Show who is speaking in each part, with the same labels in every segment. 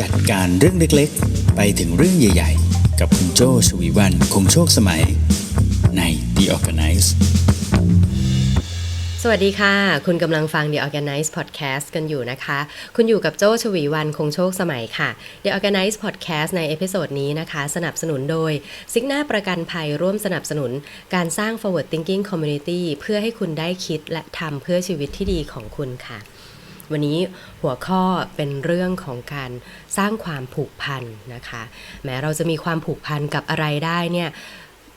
Speaker 1: จัดการเรื่องเล็กๆ ไปถึงเรื่องใหญ่ๆ กับคุณโจชวีวันคงโชคสมัย ใน The Organize
Speaker 2: สวัสดีค่ะ คุณกำลังฟัง The Organize Podcast กันอยู่นะคะ คุณอยู่กับโจชวีวันคงโชคสมัยค่ะ The Organize Podcast ในเอพิโซดนี้นะคะ สนับสนุนโดยซิกหน้าประกันภัยร่วมสนับสนุน การสร้าง forward thinking community เพื่อให้คุณได้คิดและทำเพื่อชีวิตที่ดีของคุณค่ะ วันนี้หัวข้อเป็นเรื่องของการสร้างความผูกพันนะคะ แม้เราจะมีความผูกพันกับอะไรได้เนี่ย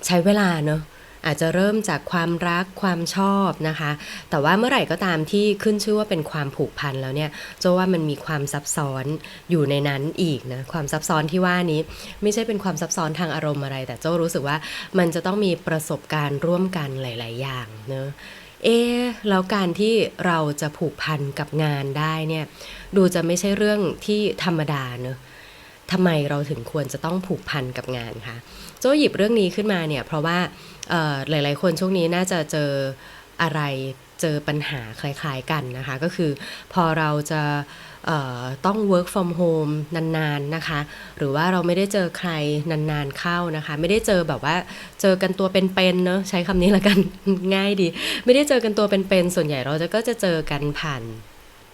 Speaker 2: ใช้เวลาเนอะอาจจะเริ่มจากความรักความชอบนะคะ แต่ว่าเมื่อไหร่ก็ตามที่ขึ้นชื่อว่าเป็นความผูกพันแล้วเนี่ยโจว่ามันมีความซับซ้อนอยู่ในนั้นอีกนะความซับซ้อนที่ว่านี้ ไม่ใช่เป็นความซับซ้อนทางอารมณ์อะไร แต่โจ้รู้สึกว่ามันจะต้องมีประสบการณ์ร่วมกันหลาย ๆ อย่างเนอะ เอ๊แล้วการที่เราจะผูกพันกับงานได้เนี่ยดูจะไม่ใช่เรื่องที่ธรรมดาเนอะทำไมเราถึงควรจะต้องผูกพันกับงานคะโจหยิบเรื่องนี้ขึ้นมาเนี่ยเพราะว่าหลาย ๆ คนช่วงนี้น่าจะเจออะไรเจอปัญหาคล้าย ๆ กันนะคะ ก็คือพอเราจะ ต้อง work from home นานๆนะคะ หรือว่าเราไม่ได้เจอใครนานๆเข้านะคะ ไม่ได้เจอแบบว่าเจอกันตัวเป็นๆเนอะใช้คำนี้ละกันง่ายดี ไม่ได้เจอกันตัวเป็นๆส่วนใหญ่เราจะก็จะเจอกันผ่าน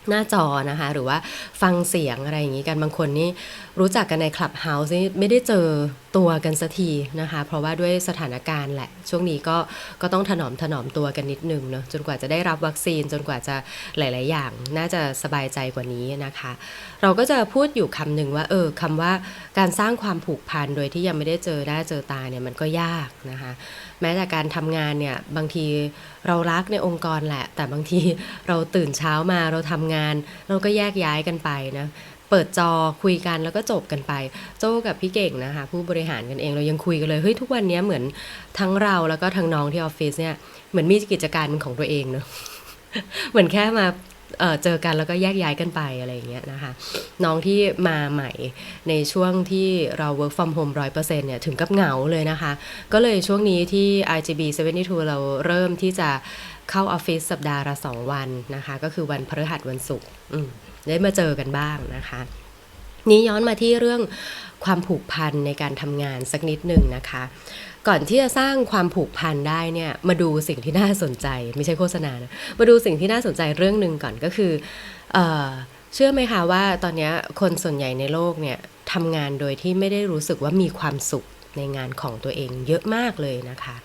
Speaker 2: หน้าจอนะคะ หรือว่าฟังเสียงอะไรอย่างนี้กันบางคนนี่รู้จักกันในคลับเฮาส์นี่ไม่ได้เจอตัวกันสักทีนะคะ เพราะว่าด้วยสถานการณ์แหละ ช่วงนี้ก็ก็ต้องถนอมถนอมตัวกันนิดนึงเนาะจนกว่าจะได้รับวัคซีนจนกว่าจะหลาย ๆ อย่างน่าจะสบายใจกว่านี้นะคะ เราก็จะพูดอยู่คำหนึ่งว่าเออคำว่าการสร้างความผูกพันโดยที่ยังไม่ได้เจอหน้าเจอตาเนี่ยมันก็ยากนะคะแม้แต่การทำงานเนี่ยบางทีเรารักในองค์กรแหละ แต่บางทีเราตื่นเช้ามาเราทำงานเราก็แยกย้ายกันไปนะเปิดจอคุยกันแล้วก็จบกันไป โจ้กับพี่เก่งนะคะผู้บริหารกันเองเรายังคุยกันเลยเฮ้ยทุกวันนี้เหมือนทั้งเราแล้วก็ทั้งน้องที่ออฟฟิศเนี่ยเหมือนมีกิจการเป็นของตัวเองเนอะเหมือนแค่มา เอ่อเจอกันแล้วก็แยกย้ายกันไปอะไรอย่างเงี้ยนะคะ น้องที่มาใหม่ในช่วงที่เรา work from home 100%เนี่ยถึงกับเหงาเลยนะคะ ก็เลยช่วงนี้ที่ IGB 72 เราเริ่มที่จะเข้าออฟฟิศสัปดาห์ละ2วันนะคะ ก็คือวันพฤหัสวันศุกร์ได้มาเจอกันบ้างนะคะ นี้ย้อนมาที่เรื่องความผูกพันในการทำงานสักนิดหนึ่งนะคะ ก่อนที่จะสร้างความผูกพันได้เนี่ยมาดูสิ่งที่น่าสนใจ ไม่ใช่โฆษณานะมาดูสิ่งที่น่าสนใจเรื่องหนึ่งก่อนก็คือเออเชื่อไหมคะว่าตอนนี้คนส่วนใหญ่ในโลกเนี่ยทำงานโดยที่ไม่ได้รู้สึกว่ามีความสุขในงานของตัวเองเยอะมากเลยนะคะ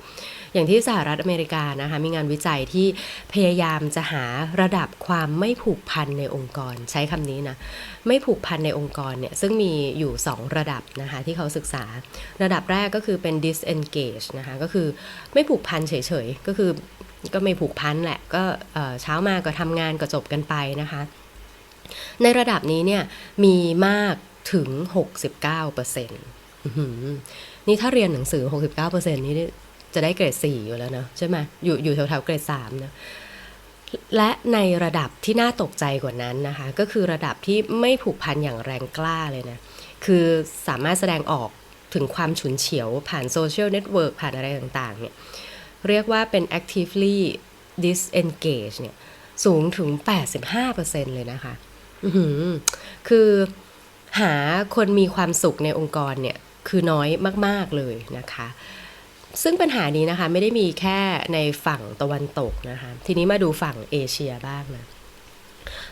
Speaker 2: อย่างที่สหรัฐอเมริกานะคะมีงานวิจัยที่พยายามจะหาระดับความไม่ผูกพันในองค์กร ใช้คำนี้นะไม่ผูกพันในองค์กรเนี่ยซึ่งมีอยู่ 2 ระดับนะคะที่เขาศึกษา ระดับแรกก็คือเป็น disengage นะคะก็คือไม่ผูกพันเฉยๆ ก็คือก็ไม่ผูกพันแหละ ก็เช้ามาก็ทำงานก็จบกันไปนะคะ ในระดับนี้เนี่ยมีมากถึง 69%อื้อหือนี่ถ้าเรียนหนังสือ 69%นี่ จะได้เกรด4อยู่แล้วเนอะใช่ไหมอยู่อยู่แถวๆเกรด3นะและในระดับที่น่าตกใจกว่านั้นนะคะ ก็คือระดับที่ไม่ผูกพันอย่างแรงกล้าเลยนะ คือสามารถแสดงออกถึงความฉุนเฉียวผ่านโซเชียลเน็ตเวิร์กผ่านอะไรต่างๆเนี่ยเรียกว่าเป็น actively disengage เนี่ยสูงถึง 85%เลยนะคะคือหาคนมีความสุขในองค์กรเนี่ยคือน้อยมาก ๆ เลยนะคะ ซึ่งปัญหานี้นะคะไม่ได้มีแค่ในฝั่งตะวันตกนะคะ ทีนี้มาดูฝั่งเอเชียบ้างนะ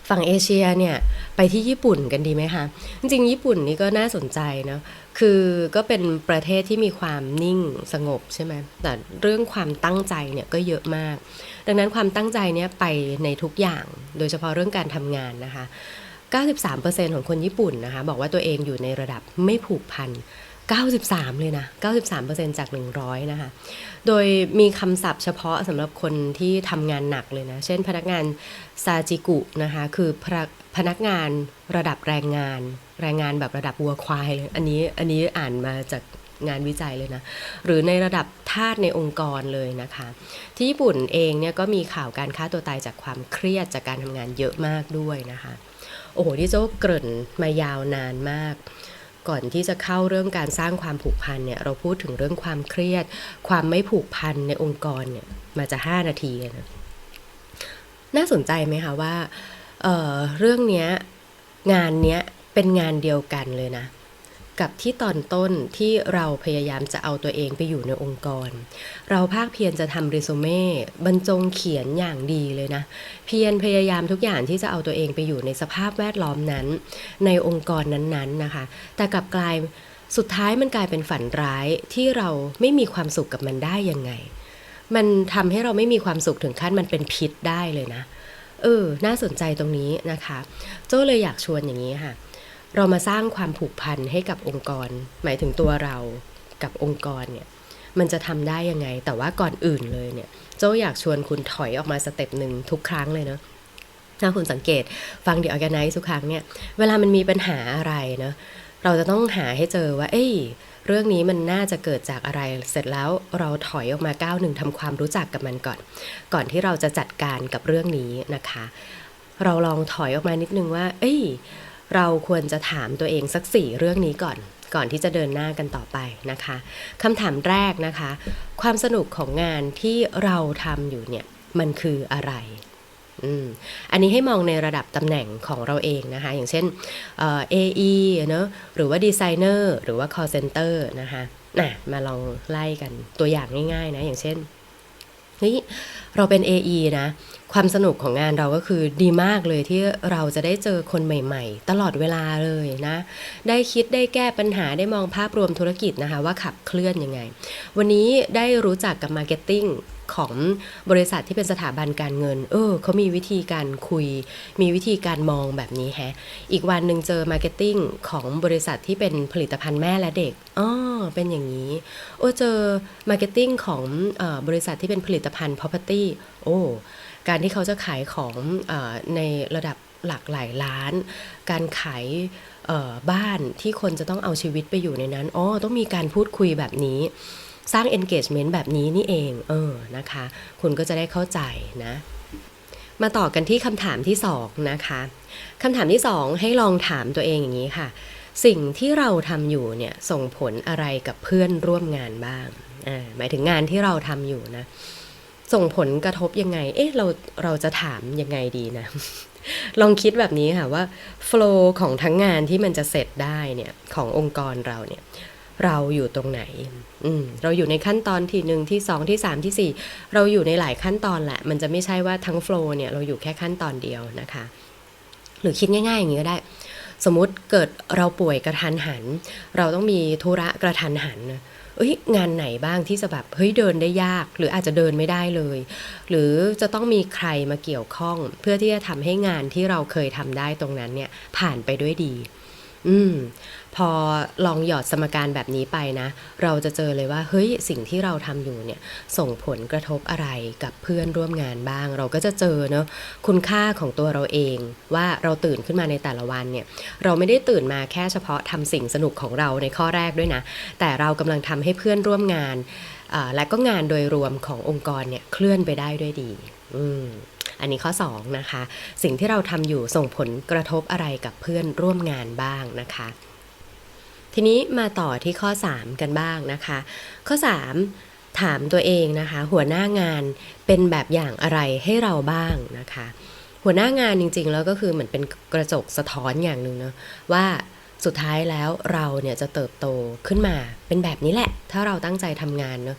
Speaker 2: ฝั่งเอเชียเนี่ยไปที่ญี่ปุ่นกันดีไหมคะ จริงๆ ญี่ปุ่นนี่ก็น่าสนใจเนาะคือก็เป็นประเทศที่มีความนิ่งสงบใช่ไหมแต่เรื่องความตั้งใจเนี่ยก็เยอะมาก ดังนั้นความตั้งใจเนี่ยไปในทุกอย่างโดยเฉพาะเรื่องการทำงานนะคะ 93%ของคนญี่ปุ่นนะคะ บอกว่าตัวเองอยู่ในระดับไม่ผูกพัน 93 เลยนะ 93%จาก 100 นะคะ โดยมีคำศัพท์เฉพาะสำหรับคนที่ทำงานหนักเลยนะ เช่นพนักงานซาจิกุนะคะ คือพนักพนักงานระดับแรงงาน แรงงานแบบระดับวัวควายเลย อันนี้ อันนี้อ่านมาจากงานวิจัยเลยนะ หรือในระดับทาสในองค์กรเลยนะคะ ที่ญี่ปุ่นเองเนี่ยก็มีข่าวการฆ่าตัวตายจากความเครียดจากการทำงานเยอะมากด้วยนะคะ โอ้โหที่โจ้เกริ่นมายาวนานมาก ก่อนที่จะเข้าเรื่องการสร้างความผูกพันเนี่ยเราพูดถึงเรื่องความเครียด ความไม่ผูกพันในองค์กรเนี่ยมาจะ 5 นาทีนะน่าสนใจไหมคะว่าเเรื่องเนี้ยงานเนี้ยเป็นเป็นงานเดียวกันเลยนะ กับที่ตอนต้นที่เราพยายามจะเอาตัวเองไปอยู่ในองค์กร เราภาคเพียรจะทำเรซูเม่บรรจงเขียนอย่างดีเลยนะ เพียรพยายามทุกอย่างที่จะเอาตัวเองไปอยู่ในสภาพแวดล้อมนั้น ในองค์กรนั้นๆนะคะ แต่กลับกลายสุดท้ายมันกลายเป็นฝันร้ายที่เราไม่มีความสุขกับมันได้ยังไง มันทำให้เราไม่มีความสุขถึงขั้นมันเป็นพิษได้เลยนะ เออ น่าสนใจตรงนี้นะคะ โจ้เลยอยากชวนอย่างนี้ค่ะ เรามาสร้างความผูกพันให้กับองค์กร หมายถึงตัวเรากับองค์กรเนี่ยมันจะทำได้ยังไง แต่ว่าก่อนอื่นเลยเนี่ยโจ้อยากชวนคุณถอยออกมาสเต็ปหนึ่งทุกครั้งเลยเนาะถ้าคุณสังเกตฟังเดี๋ยวอแกไนซ์ทุกครั้งเนี่ยเวลามันมีปัญหาอะไรเนาะเราจะต้องหาให้เจอว่า เอ้ยเรื่องนี้มันน่าจะเกิดจากอะไรเสร็จแล้วเราถอยออกมาก้าวหนึ่งทำความรู้จักกับมันก่อน ก่อนที่เราจะจัดการกับเรื่องนี้นะคะ เราลองถอยออกมานิดนึงว่า เอ้ย เราควรจะถามตัวเองสักสี่เรื่องนี้ก่อน ก่อนที่จะเดินหน้ากันต่อไปนะคะคำถามแรกนะคะ ความสนุกของงานที่เราทำอยู่เนี่ยมันคืออะไรอันนี้ให้มองในระดับตำแหน่งของเราเองนะคะ อย่างเช่นเอ่อ AE เนอะหรือว่าดีไซเนอร์หรือว่า call center นะคะนะมาลองไล่กันตัวอย่างง่ายๆนะ อย่างเช่น เฮ้ยเราเป็น AE นะ ความสนุกของงานเราก็คือดีมากเลยที่เราจะได้เจอคนใหม่ ๆ ตลอดเวลาเลยนะ ได้คิดได้แก้ปัญหาได้มองภาพรวมธุรกิจนะคะว่าขับเคลื่อนยังไง วันนี้ได้รู้จักกับมาร์เก็ตติ้ง ของบริษัทที่เป็นสถาบันการเงิน เออเขามีวิธีการคุย มีวิธีการมองแบบนี้แฮะ อีกวันหนึ่งเจอมาร์เก็ตติ้งของบริษัทที่เป็นผลิตภัณฑ์แม่และเด็กอ๋อเป็นอย่างนี้โอ้เจอมาร์เก็ตติ้งของออบริษัทที่เป็นผลิตภัณฑ์ property โอ้การที่เขาจะขายของออในระดับหลักหลายล้าน การขายบ้านที่คนจะต้องเอาชีวิตไปอยู่ในนั้น อ๋อ ต้องมีการพูดคุยแบบนี้ สร้าง engagement แบบนี้นี่เองเออนะคะ คุณก็จะได้เข้าใจนะ มาต่อกันที่คำถามที่สองนะคะคำถามที่สองให้ลองถามตัวเองอย่างนี้ค่ะ สิ่งที่เราทำอยู่เนี่ยส่งผลอะไรกับเพื่อนร่วมงานบ้างอ่าหมายถึงงานที่เราทำอยู่นะ ส่งผลกระทบยังไง เอ๊ะเราเราจะถามยังไงดีนะ ลองคิดแบบนี้ค่ะว่า flow ของทั้งงานที่มันจะเสร็จได้เนี่ยขององค์กรเราเนี่ย เราอยู่ตรงไหนอืมเราอยู่ในขั้นตอนที่หนึ่งที่สองที่สามที่สี่เราอยู่ในหลายขั้นตอนแหละ มันจะไม่ใช่ว่าทั้ง flow เนี่ยเราอยู่แค่ขั้นตอนเดียวนะคะ หรือคิดง่าย ๆ อย่างนี้ก็ได้ สมมติเกิดเราป่วยกระทันหัน เราต้องมีธุระกระทันหันเอ้ยงานไหนบ้างที่จะแบบเฮ้ยเดินได้ยาก หรืออาจจะเดินไม่ได้เลย หรือจะต้องมีใครมาเกี่ยวข้อง เพื่อที่จะทำให้งานที่เราเคยทำได้ตรงนั้นเนี่ยผ่านไปด้วยดี อืมพอลองหยอดสมการแบบนี้ไปนะ เราจะเจอเลยว่าเฮ้ยสิ่งที่เราทำอยู่เนี่ยส่งผลกระทบอะไรกับเพื่อนร่วมงานบ้าง เราก็จะเจอเนาะคุณค่าของตัวเราเอง ว่าเราตื่นขึ้นมาในแต่ละวันเนี่ยเราไม่ได้ตื่นมาแค่เฉพาะทำสิ่งสนุกของเราในข้อแรกด้วยนะ แต่เรากำลังทำให้เพื่อนร่วมงานและก็งานโดยรวมขององค์กรเนี่ยเคลื่อนไปได้ด้วยดี อืม อันนี้ข้อ2นะคะสิ่งที่เราทำอยู่ส่งผลกระทบอะไรกับเพื่อนร่วมงานบ้างนะคะทีนี้มาต่อที่ข้อ 3 กันบ้างนะคะ ข้อ 3 ถามตัวเองนะคะ หัวหน้างานเป็นแบบอย่างอะไรให้เราบ้างนะคะ หัวหน้างานจริง ๆ แล้วก็คือเหมือนเป็นกระจกสะท้อนอย่างหนึ่งเนาะว่าสุดท้ายแล้วเราเนี่ยจะเติบโตขึ้นมาเป็นแบบนี้แหละ ถ้าเราตั้งใจทำงานเนาะ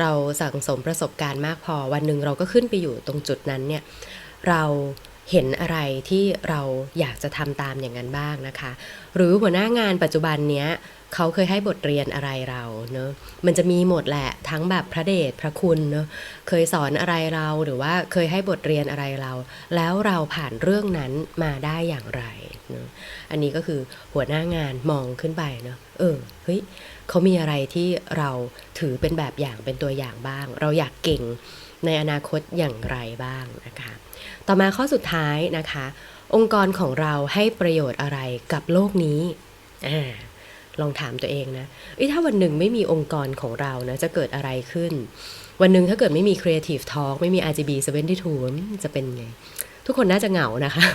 Speaker 2: เราสั่งสมประสบการณ์มากพอ วันหนึ่งเราก็ขึ้นไปอยู่ตรงจุดนั้นเนี่ยเราเห็นอะไรที่เราอยากจะทำตามอย่างนั้นบ้างนะคะ หรือหัวหน้างานปัจจุบันเนี้ยเขาเคยให้บทเรียนอะไรเราเนอะมันจะมีหมดแหละทั้งแบบพระเดชพระคุณเนอะเคยสอนอะไรเราหรือว่าเคยให้บทเรียนอะไรเรา แล้วเราผ่านเรื่องนั้นมาได้อย่างไรเนอะอันนี้ก็คือหัวหน้างานมองขึ้นไปเนอะเออเฮ้ย เขามีอะไรที่เราถือเป็นแบบอย่างเป็นตัวอย่างบ้าง เราอยากเก่งในอนาคตอย่างไรบ้างนะคะ ต่อมาข้อสุดท้ายนะคะ องค์กรของเราให้ประโยชน์อะไรกับโลกนี้อ่าลองถามตัวเองนะเอ้ยถ้าวันหนึ่งไม่มีองค์กรของเรานะจะเกิดอะไรขึ้น วันหนึ่งถ้าเกิดไม่มี Creative Talk ไม่มี RGB 72จะเป็นไง ทุกคนน่าจะเหงานะคะ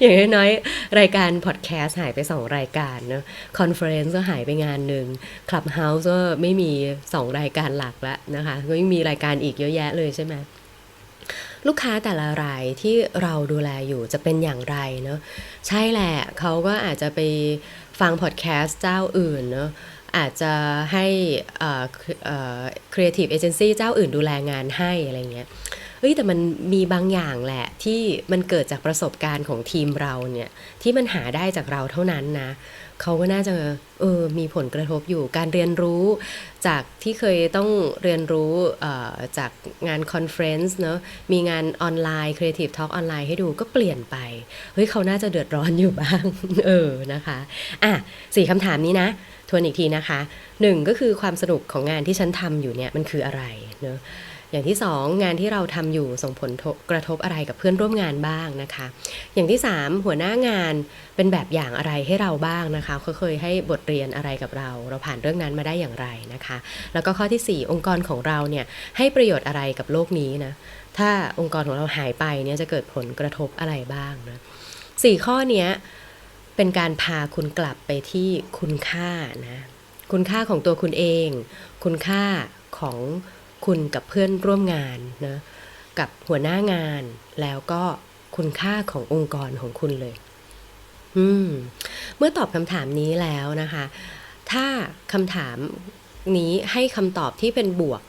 Speaker 2: อย่างน้อยๆ รายการพอดแคสต์หายไปสองรายการเนะคอนเฟอเรนซ์ก็หายไปงานหนึ่งคลับเฮาส์ก็ไม่มีสองรายการหลักแล้วนะคะ ก็ยังมีรายการอีกเยอะแยะเลยใช่ไหมลูกค้าแต่ละรายที่เราดูแลอยู่จะเป็นอย่างไรเนาะใช่แหละเขาก็อาจจะไปฟังพอดแคสต์เจ้าอื่นเนาะอาจจะให้เอ่อเอ่อ creative agency เจ้าอื่นดูแลงานให้อะไรเงี้ย เอ้ยแต่มันมีบางอย่างแหละที่มันเกิดจากประสบการณ์ของทีมเราเนี่ยที่มันหาได้จากเราเท่านั้นนะเขาก็น่าจะเออมีผลกระทบอยู่การเรียนรู้จากที่เคยต้องเรียนรู้จากงานคอนเฟรนซ์เนอะมีงานออนไลน์ Creative Talk ออนไลน์ให้ดูก็เปลี่ยนไป เฮ้ยเขาน่าจะเดือดร้อนอยู่บ้าง เออนะคะอะสี่คำถามนี้นะ ทวนอีกทีนะคะหนึ่งก็คือความสนุกของงานที่ฉันทำอยู่เนี่ยมันคืออะไรเนอะ อย่างที่สองงานที่เราทำอยู่ส่งผลกระทบอะไรกับเพื่อนร่วมงานบ้างนะคะ อย่างที่สามหัวหน้างานเป็นแบบอย่างอะไรให้เราบ้างนะคะเขาเคยให้บทเรียนอะไรกับเรา เราผ่านเรื่องนั้นมาได้อย่างไรนะคะ แล้วก็ข้อที่สี่องค์กรของเราเนี่ยให้ประโยชน์อะไรกับโลกนี้นะถ้าองค์กรของเราหายไปเนี่ยจะเกิดผลกระทบอะไรบ้างนะสี่ข้อเนี้ยเป็นการพาคุณกลับไปที่คุณค่านะคุณค่าของตัวคุณเอง คุณค่าของ คุณกับเพื่อนร่วมงานนะกับหัวหน้างานแล้วก็คุณค่าขององค์กรของคุณเลย อืม เมื่อตอบคำถามนี้แล้วนะคะ ถ้าคำถามนี้ให้คำตอบที่เป็นบวก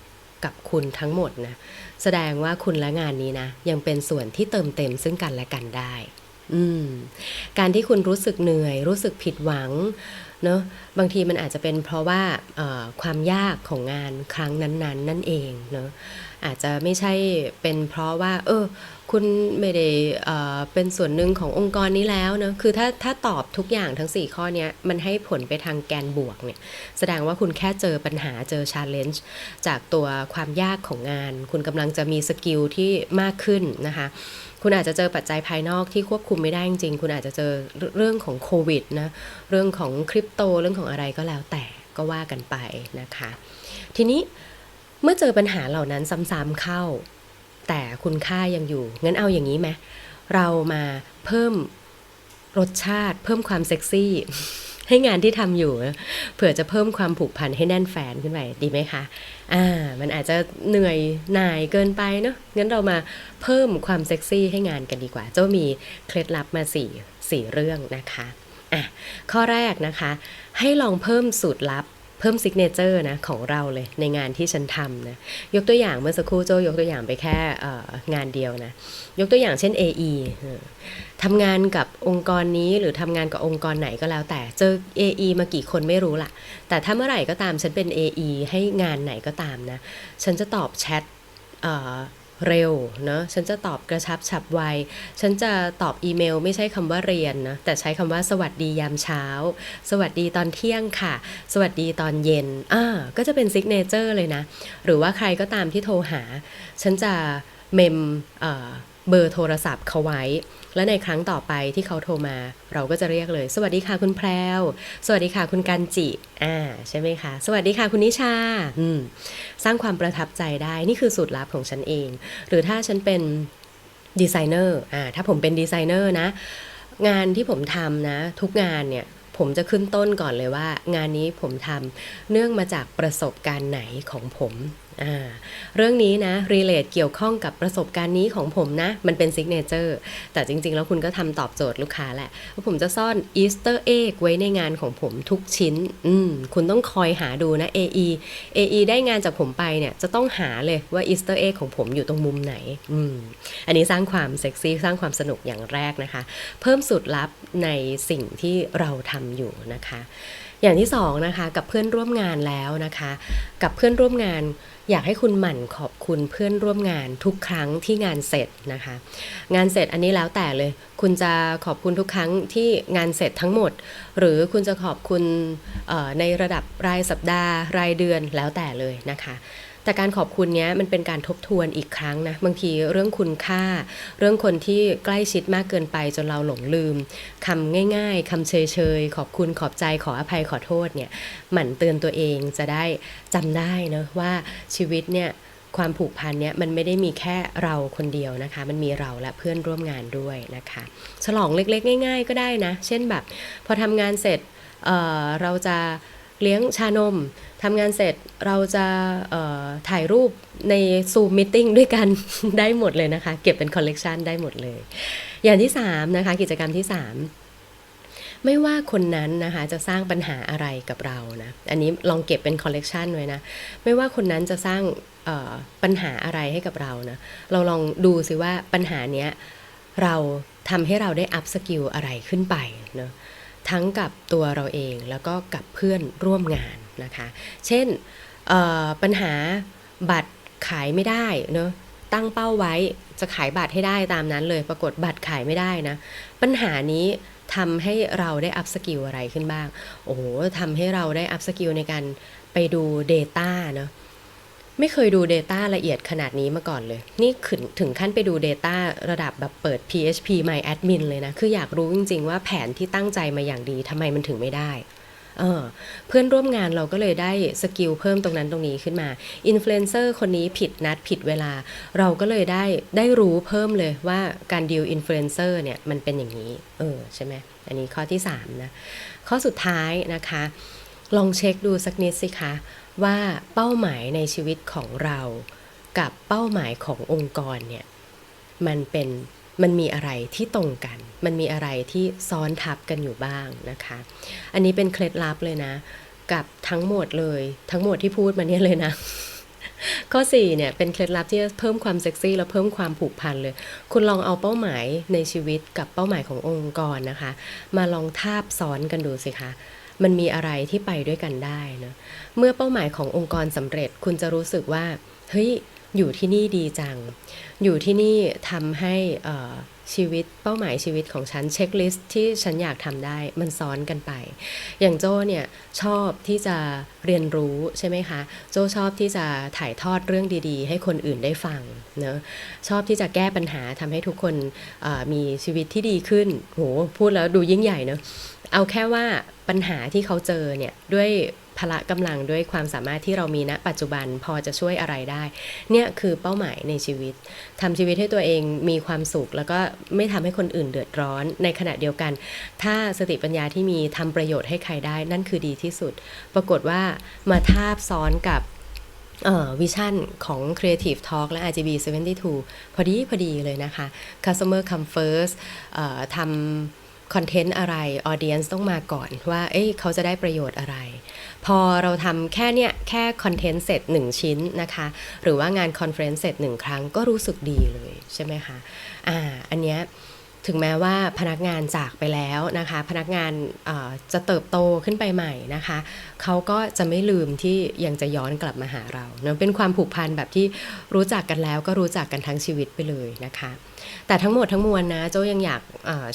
Speaker 2: กับคุณทั้งหมดนะแสดงว่าคุณและงานนี้นะ ยังเป็นส่วนที่เติมเต็มซึ่งกันและกันได้ อืม การที่คุณรู้สึกเหนื่อย รู้สึกผิดหวัง เนอะบางทีมันอาจจะเป็นเพราะว่าความยากของงานครั้งนั้นๆ นั่นเองเนอะอาจจะไม่ใช่เป็นเพราะว่า เออคุณไม่ได้เป็นส่วนหนึ่งขององค์กรนี้แล้วเนอะคือถ้าถ้าตอบทุกอย่างทั้ง 4 ข้อเนี้ยมันให้ผลไปทางแกนบวกเนี่ยแสดงว่าคุณแค่เจอปัญหาเจอชาเลนจ์จากตัวความยากของงาน คุณกำลังจะมีสกิลที่มากขึ้นนะคะคุณอาจจะเจอปัจจัยภายนอกที่ควบคุมไม่ได้จริงๆ คุณอาจจะเจอเรื่องของโควิดนะ เรื่องของคริปโต เรื่องของอะไรก็แล้วแต่ก็ว่ากันไปนะคะ ทีนี้เมื่อเจอปัญหาเหล่านั้นซ้ำๆเข้า แต่คุณค่ายังอยู่ งั้นเอาอย่างนี้ไหมเรามาเพิ่มรสชาติ เพิ่มความเซ็กซี่ ให้งานที่ทำอยู่ เผื่อจะเพิ่มความผูกพันให้แน่นแฟนขึ้นไปดีไหมคะ อ่า มันอาจจะเหนื่อยหน่ายเกินไปเนาะงั้นเรามาเพิ่มความเซ็กซี่ให้งานกันดีกว่า เจ้ามีเคล็ดลับมาสี่สี่เรื่องนะคะอะข้อแรกนะคะ ให้ลองเพิ่มสูตรลับ พิ่มซิกเนเจอร์นะของเราเลยในงานที่ฉันทำนะยกตัวอย่างเมื่อสักครู่โจยกตัวอย่างไปแค่งานเดียวนะยกตัวอย่างเช่น AE เออทำงานกับองค์กรนี้หรือทำงานกับองค์กรไหนก็แล้วแต่เจอ AE มากี่คนไม่รู้ละแต่ถ้าเมื่อไหร่ก็ตามฉันเป็น AE ให้งานไหนก็ตามนะ ฉันจะตอบแชท เร็วเนาะฉันจะตอบกระชับฉับไว ฉันจะตอบอีเมล ไม่ใช่คำว่าเรียนนะแต่ใช้คำว่าสวัสดียามเช้า สวัสดีตอนเที่ยงค่ะ สวัสดีตอนเย็นอ่าก็จะเป็นซิกเนเจอร์เลยนะ หรือว่าใครก็ตามที่โทรหา ฉันจะเมมเอ่อ เบอร์โทรศัพท์เขาไว้ และในครั้งต่อไปที่เขาโทรมา เราก็จะเรียกเลย สวัสดีค่ะคุณแพรวสวัสดีค่ะคุณกันจิอ่าใช่ไหมคะ สวัสดีค่ะคุณนิชาอืมสร้างความประทับใจได้นี่คือสูตรลับของฉันเอง หรือถ้าฉันเป็นดีไซเนอร์อ่าถ้าผมเป็นดีไซเนอร์นะ งานที่ผมทำนะ ทุกงานเนี่ยผมจะขึ้นต้นก่อนเลยว่า งานนี้ผมทำเนื่องมาจากประสบการณ์ไหนของผมอ่า เรื่องนี้นะรีเลทเกี่ยวข้องกับประสบการณ์นี้ของผมนะ มันเป็นซิกเนเจอร์แต่จริง ๆ แล้วคุณก็ทำตอบโจทย์ลูกค้าแหละว่าผมจะซ่อนอีสเตอร์เอ็กไว้ในงานของผมทุกชิ้น อืมคุณต้องคอยหาดูนะ AE AE ได้งานจากผมไปเนี่ย จะต้องหาเลยว่าอีสเตอร์เอ็กของผมอยู่ตรงมุมไหน อืมอันนี้สร้างความเซ็กซี่สร้างความสนุกอย่างแรกนะคะ เพิ่มสูตรลับในสิ่งที่เราทำอยู่นะคะ อย่างที่สองนะคะกับเพื่อนร่วมงานแล้วนะคะ กับเพื่อนร่วมงานอยากให้คุณหมั่นขอบคุณเพื่อนร่วมงานทุกครั้งที่งานเสร็จนะคะ งานเสร็จอันนี้แล้วแต่เลย คุณจะขอบคุณทุกครั้งที่งานเสร็จทั้งหมด หรือคุณจะขอบคุณในระดับรายสัปดาห์รายเดือนแล้วแต่เลยนะคะ แต่การขอบคุณเนี้ยมันเป็นการทบทวนอีกครั้งนะบางทีเรื่องคุณค่า เรื่องคนที่ใกล้ชิดมากเกินไปจนเราหลงลืมคำง่ายๆคำเชยๆขอบคุณขอบใจขออภัยขอโทษเนี่ยหมั่นเตือนตัวเองจะได้จำได้นะว่าชีวิตเนี่ยความผูกพันเนี่ยมันไม่ได้มีแค่เราคนเดียวนะคะ มันมีเราและเพื่อนร่วมงานด้วยนะคะ ฉลองเล็กๆ ง่าย ๆ ก็ได้นะ เช่นแบบ พอทำงานเสร็จเเราจะ เลี้ยงชานมทำงานเสร็จเราจะถ่ายรูปในซูมมิ팅ด้วยกันได้หมดเลยนะคะ เก็บเป็นคอลเลกชันได้หมดเลย อย่างที่3นะคะกิจกรรมที่ 3 ไม่ว่าคนนั้นนะคะจะสร้างปัญหาอะไรกับเรานะอันนี้ลองเก็บเป็นคอลเลกชันไว้นะ ไม่ว่าคนนั้นจะสร้างปัญหาอะไรให้กับเรานะเราลองดูสิว่าปัญหาเนี้ยเราทำให้เราได้อัพสกิลอะไรขึ้นไปเนาะ ทั้งกับตัวเราเองแล้วก็กับเพื่อนร่วมงานนะคะ เช่นปัญหาบัตรขายไม่ได้เนอะตั้งเป้าไว้จะขายบัตรให้ได้ตามนั้นเลย ปรากฏบัตรขายไม่ได้นะ ปัญหานี้ทำให้เราได้อัพสกิลอะไรขึ้นบ้าง โอ้โหทำให้เราได้อัพสกิลในการไปดู Data เนอะ ไม่เคยดู Data ละเอียดขนาดนี้มาก่อนเลย นี่ถึงถึงขั้นไปดู Data ระดับแบบเปิด PHP My Admin เลยนะ คืออยากรู้จริง ๆ ว่าแผนที่ตั้งใจมาอย่างดีทำไมมันถึงไม่ได้เเพื่อนร่วมงานเราก็เลยได้สกิลเพิ่มตรงนั้นตรงนี้ขึ้นมาอินฟลูเอนเซอร์คนนี้ผิดนัดผิดเวลา เราก็เลยได้ได้รู้เพิ่มเลยว่าการดีลอินฟลูเอนเซอร์เนี่ยมันเป็นอย่างนี้ เออใช่ไหมอันนี้ข้อที่3นะข้อสุดท้ายนะคะ ลองเช็คดูสักนิดสิคะ ว่าเป้าหมายในชีวิตของเรากับเป้าหมายขององค์กรเนี่ยมันเป็นมันมีอะไรที่ตรงกัน มันมีอะไรที่ซ้อนทับกันอยู่บ้างนะคะ อันนี้เป็นเคล็ดลับเลยนะ กับทั้งหมดเลย ทั้งหมดที่พูดมาเนี่ยเลยนะ ข้อ4เนี่ยเป็นเคล็ดลับที่จะเพิ่มความเซ็กซี่และเพิ่มความผูกพันเลย คุณลองเอาเป้าหมายในชีวิตกับเป้าหมายขององค์กรนะคะ มาลองทาบซ้อนกันดูสิคะ มันมีอะไรที่ไปด้วยกันได้เนอะเมื่อเป้าหมายขององค์กรสำเร็จคุณจะรู้สึกว่าเฮ้ยอยู่ที่นี่ดีจัง อยู่ที่นี่ทำให้อ่อ ชีวิตเป้าหมายชีวิตของฉันเช็คลิสต์ที่ฉันอยากทำได้มันซ้อนกันไป อย่างโจ้เนี่ยชอบที่จะเรียนรู้ใช่ไหมคะ โจ้ชอบที่จะถ่ายทอดเรื่องดีๆ ให้คนอื่นได้ฟังเนะชอบที่จะแก้ปัญหาทำให้ทุกคนมีชีวิตที่ดีขึ้นโหพูดแล้วดูยิ่งใหญ่เนะเอาแค่ว่าปัญหาที่เขาเจอเนี่ยด้วย พละกำลังด้วยความสามารถที่เรามีณปัจจุบันพอจะช่วยอะไรได้ เนี่ยคือเป้าหมายในชีวิตทำชีวิตให้ตัวเองมีความสุข แล้วก็ไม่ทำให้คนอื่นเดือดร้อน ในขณะเดียวกัน ถ้าสติปัญญาที่มีทำประโยชน์ให้ใครได้ นั่นคือดีที่สุด ปรากฏว่ามาทาบซ้อนกับวิชั่นของ Creative Talk และ RGB 72 พอดีพอดีเลยนะคะ Customer Come First ทำคอนเทนต์อะไร Audience ต้องมาก่อนว่า เอ้ยเขาจะได้ประโยชน์อะไร พอเราทำแค่เนี้ยแค่คอนเทนต์เสร็จ 1 ชิ้นนะคะ หรือว่างานคอนเฟรนซ์เสร็จ 1 ครั้งก็รู้สึกดีเลยใช่ไหมคะอ่าอันเนี้ยถึงแม้ว่าพนักงานจากไปแล้วนะคะ พนักงานอ่อจะเติบโตขึ้นไปใหม่นะคะ เขาก็จะไม่ลืมที่ยังจะย้อนกลับมาหาเราเนะเป็นความผูกพันแบบที่รู้จักกันแล้วก็รู้จักกันทั้งชีวิตไปเลยนะคะ แต่ทั้งหมดทั้งมวลนะ โจยังอยาก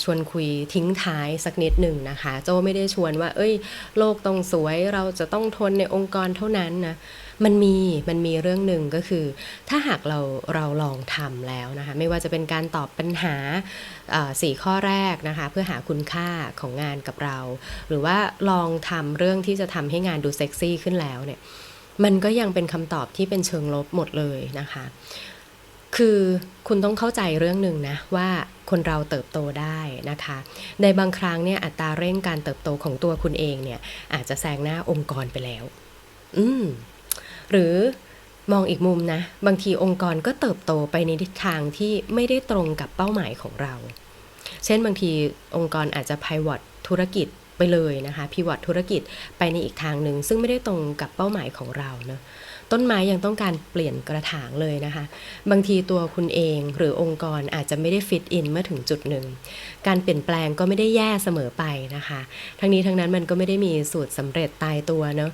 Speaker 2: ชวนคุยทิ้งท้ายสักนิดหนึ่งนะคะ โจไม่ได้ชวนว่า เอ้ย โลกต้องสวยเราจะต้องทนในองค์กรเท่านั้นนะมันมีมันมีเรื่องหนึ่งก็คือ ถ้าหากเราเราลองทำแล้วนะคะ ไม่ว่าจะเป็นการตอบปัญหาสี่ข้อแรกนะคะ เพื่อหาคุณค่าของงานกับเรา หรือว่าลองทำเรื่องที่จะทำให้งานดูเซ็กซี่ขึ้นแล้วเนี่ยมันก็ยังเป็นคำตอบที่เป็นเชิงลบหมดเลยนะคะ คือคุณต้องเข้าใจเรื่องหนึ่งนะว่าคนเราเติบโตได้นะคะ ในบางครั้งเนี่ยอัตราเร่งการเติบโตของตัวคุณเองเนี่ยอาจจะแซงหน้าองค์กรไปแล้ว อืมหรือมองอีกมุมนะ บางทีองค์กรก็เติบโตไปในทิศทางที่ไม่ได้ตรงกับเป้าหมายของเรา เช่นบางทีองค์กรอาจจะ pivot ธุรกิจไปเลยนะคะ pivot ธุรกิจไปในอีกทางหนึ่งซึ่งไม่ได้ตรงกับเป้าหมายของเราเนะ ต้นไม้ยังต้องการเปลี่ยนกระถางเลยนะคะ บางทีตัวคุณเองหรือองค์กรอาจจะไม่ได้ฟิตอินเมื่อถึงจุดหนึ่ง การเปลี่ยนแปลงก็ไม่ได้แย่เสมอไปนะคะ ทั้งนี้ทั้งนั้นมันก็ไม่ได้มีสูตรสำเร็จตายตัวเนาะ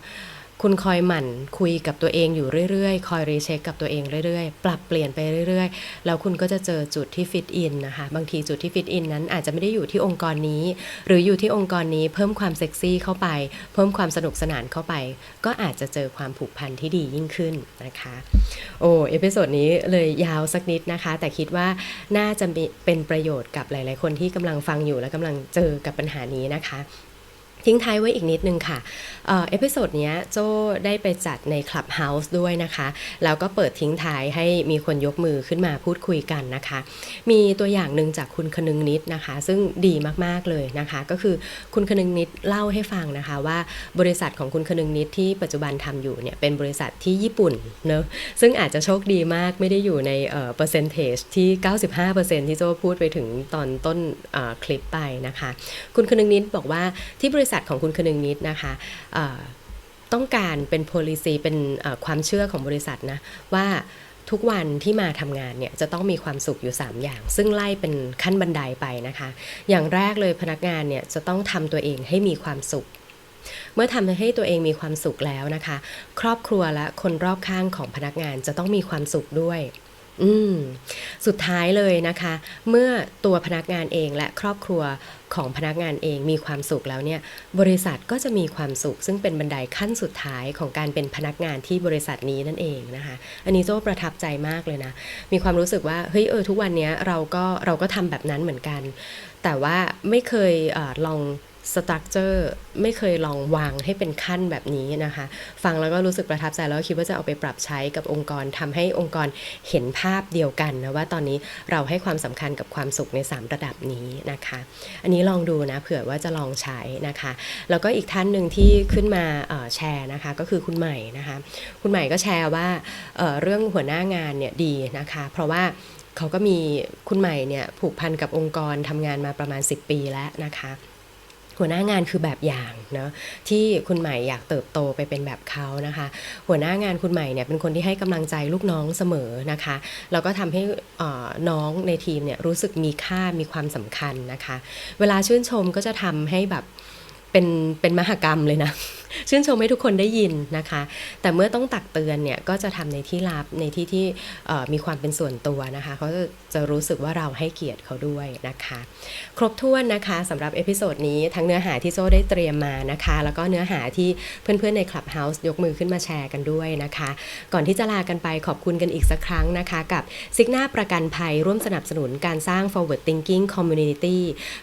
Speaker 2: คุณคอยหมั่นคุยกับตัวเองอยู่เรื่อยๆ คอยรีเช็คกับตัวเองเรื่อยๆ ปรับเปลี่ยนไปเรื่อยๆ แล้วคุณก็จะเจอจุดที่ฟิตอินนะคะ บางทีจุดที่ฟิตอินนั้นอาจจะไม่ได้อยู่ที่องค์กรนี้ หรืออยู่ที่องค์กรนี้เพิ่มความเซ็กซี่เข้าไป เพิ่มความสนุกสนานเข้าไป ก็อาจจะเจอความผูกพันที่ดียิ่งขึ้นนะคะ โอ้ เอพิโซดนี้เลยยาวสักนิดนะคะ แต่คิดว่าน่าจะเป็นประโยชน์กับหลาย ๆ คนที่กำลังฟังอยู่และกำลังเจอกับปัญหานี้นะคะ ทิ้งท้ายไว้อีกนิดนึงค่ะ เอพิโซดเนี้ยโจได้ไปจัดใน Clubhouse ด้วยนะคะ แล้วก็เปิดทิ้งท้ายให้มีคนยกมือขึ้นมาพูดคุยกันนะคะ มีตัวอย่างหนึ่งจากคุณคนึงนิดนะคะ ซึ่งดีมากๆเลยนะคะ ก็คือคุณคนึงนิดเล่าให้ฟังนะคะ ว่าบริษัทของคุณคนึงนิดที่ปัจจุบันทำอยู่เนี่ยเป็นบริษัทที่ญี่ปุ่นเนอะซึ่งอาจจะโชคดีมากไม่ได้อยู่ในเออเปอร์เซนเทจที่ 95%ที่โจพูดไปถึงตอนต้นเอ่อคลิปไปนะคะ คุณคนึงนิดบอกว่าที่บริษัทของคุณคนึงนิดนะคะต้องการเป็น policy เป็นความเชื่อของบริษัทนะว่าทุกวันที่มาทำงานเนี่ยจะต้องมีความสุขอยู่ 3 อย่าง ซึ่งไล่เป็นขั้นบันไดไปนะคะ อย่างแรกเลยพนักงานเนี่ยจะต้องทำตัวเองให้มีความสุข เมื่อทำให้ตัวเองมีความสุขแล้วนะคะ ครอบครัวและคนรอบข้างของพนักงานจะต้องมีความสุขด้วย อืมสุดท้ายเลยนะคะ เมื่อตัวพนักงานเองและครอบครัวของพนักงานเองมีความสุขแล้วเนี่ย บริษัทก็จะมีความสุข ซึ่งเป็นบันไดขั้นสุดท้ายของการเป็นพนักงานที่บริษัทนี้นั่นเองนะคะ อันนี้โจ้ประทับใจมากเลยนะ มีความรู้สึกว่าเฮ้ยเออทุกวันนี้เราก็เราก็ทำแบบนั้นเหมือนกัน แต่ว่าไม่เคยเออลอง สตรัคเจอร์ไม่เคยลองวางให้เป็นขั้นแบบนี้นะคะ ฟังแล้วก็รู้สึกประทับใจแล้วคิดว่าจะเอาไปปรับใช้กับองค์กรทำให้องค์กรเห็นภาพเดียวกันนะว่าตอนนี้เราให้ความสำคัญกับความสุขใน 3 ระดับนี้นะคะ อันนี้ลองดูนะเผื่อว่าจะลองใช้นะคะ แล้วก็อีกท่านหนึ่งที่ขึ้นมาแชร์นะคะ ก็คือคุณใหม่นะคะ คุณใหม่ก็แชร์ว่าเเรื่องหัวหน้างานเนี่ยดีนะคะ เพราะว่าเขาก็มีคุณใหม่เนี่ยผูกพันกับองค์กรทำงานมาประมาณ 10 ปีแล้วนะคะ หัวหน้างานคือแบบอย่างเนาะที่คุณใหม่อยากเติบโตไปเป็นแบบเขานะคะ หัวหน้างานคุณใหม่เนี่ยเป็นคนที่ให้กำลังใจลูกน้องเสมอนะคะแล้วก็ทำให้น้องในทีมเนี่ยรู้สึกมีค่ามีความสำคัญนะคะ เวลาชื่นชมก็จะทำให้แบบเป็นเป็นมหกรรมเลยนะ ชื่นชมให้ทุกคนได้ยินนะคะ แต่เมื่อต้องตักเตือนเนี่ยก็จะทำในที่ลับในที่ที่มีความเป็นส่วนตัวนะคะเขาจะจะรู้สึกว่าเราให้เกียรติเขาด้วยนะคะ ครบถ้วนนะคะสำหรับเอพิโซดนี้ทั้งเนื้อหาที่โจ้ได้เตรียมมานะคะ แล้วก็เนื้อหาที่เพื่อนๆใน Clubhouse ยกมือขึ้นมาแชร์กันด้วยนะคะ ก่อนที่จะลากันไปขอบคุณกันอีกสักครั้งนะคะ กับซิกหน้าประกันภัยร่วมสนับสนุนการสร้าง forward thinking community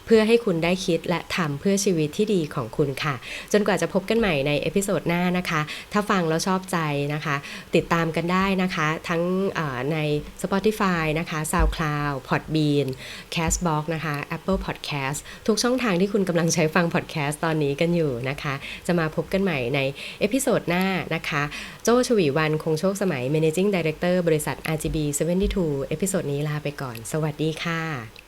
Speaker 2: เพื่อให้คุณได้คิดและทำเพื่อชีวิตที่ดีของคุณค่ะ จนกว่าจะพบกันใหม่ในเอพิโซดหน้านะคะ ถ้าฟังแล้วชอบใจนะคะ ติดตามกันได้นะคะ ทั้งเอ่อใน Spotify นะคะ SoundCloud Podbean Castbox นะคะ Apple Podcast ทุกช่องทางที่คุณกำลังใช้ฟัง podcast ตอนนี้กันอยู่นะคะ จะมาพบกันใหม่ในเอพิโซดหน้านะคะ โจชวีวันคงโชคสมัย Managing Director บริษัท RGB 72 เอพิโซดนี้ลาไปก่อน สวัสดีค่ะ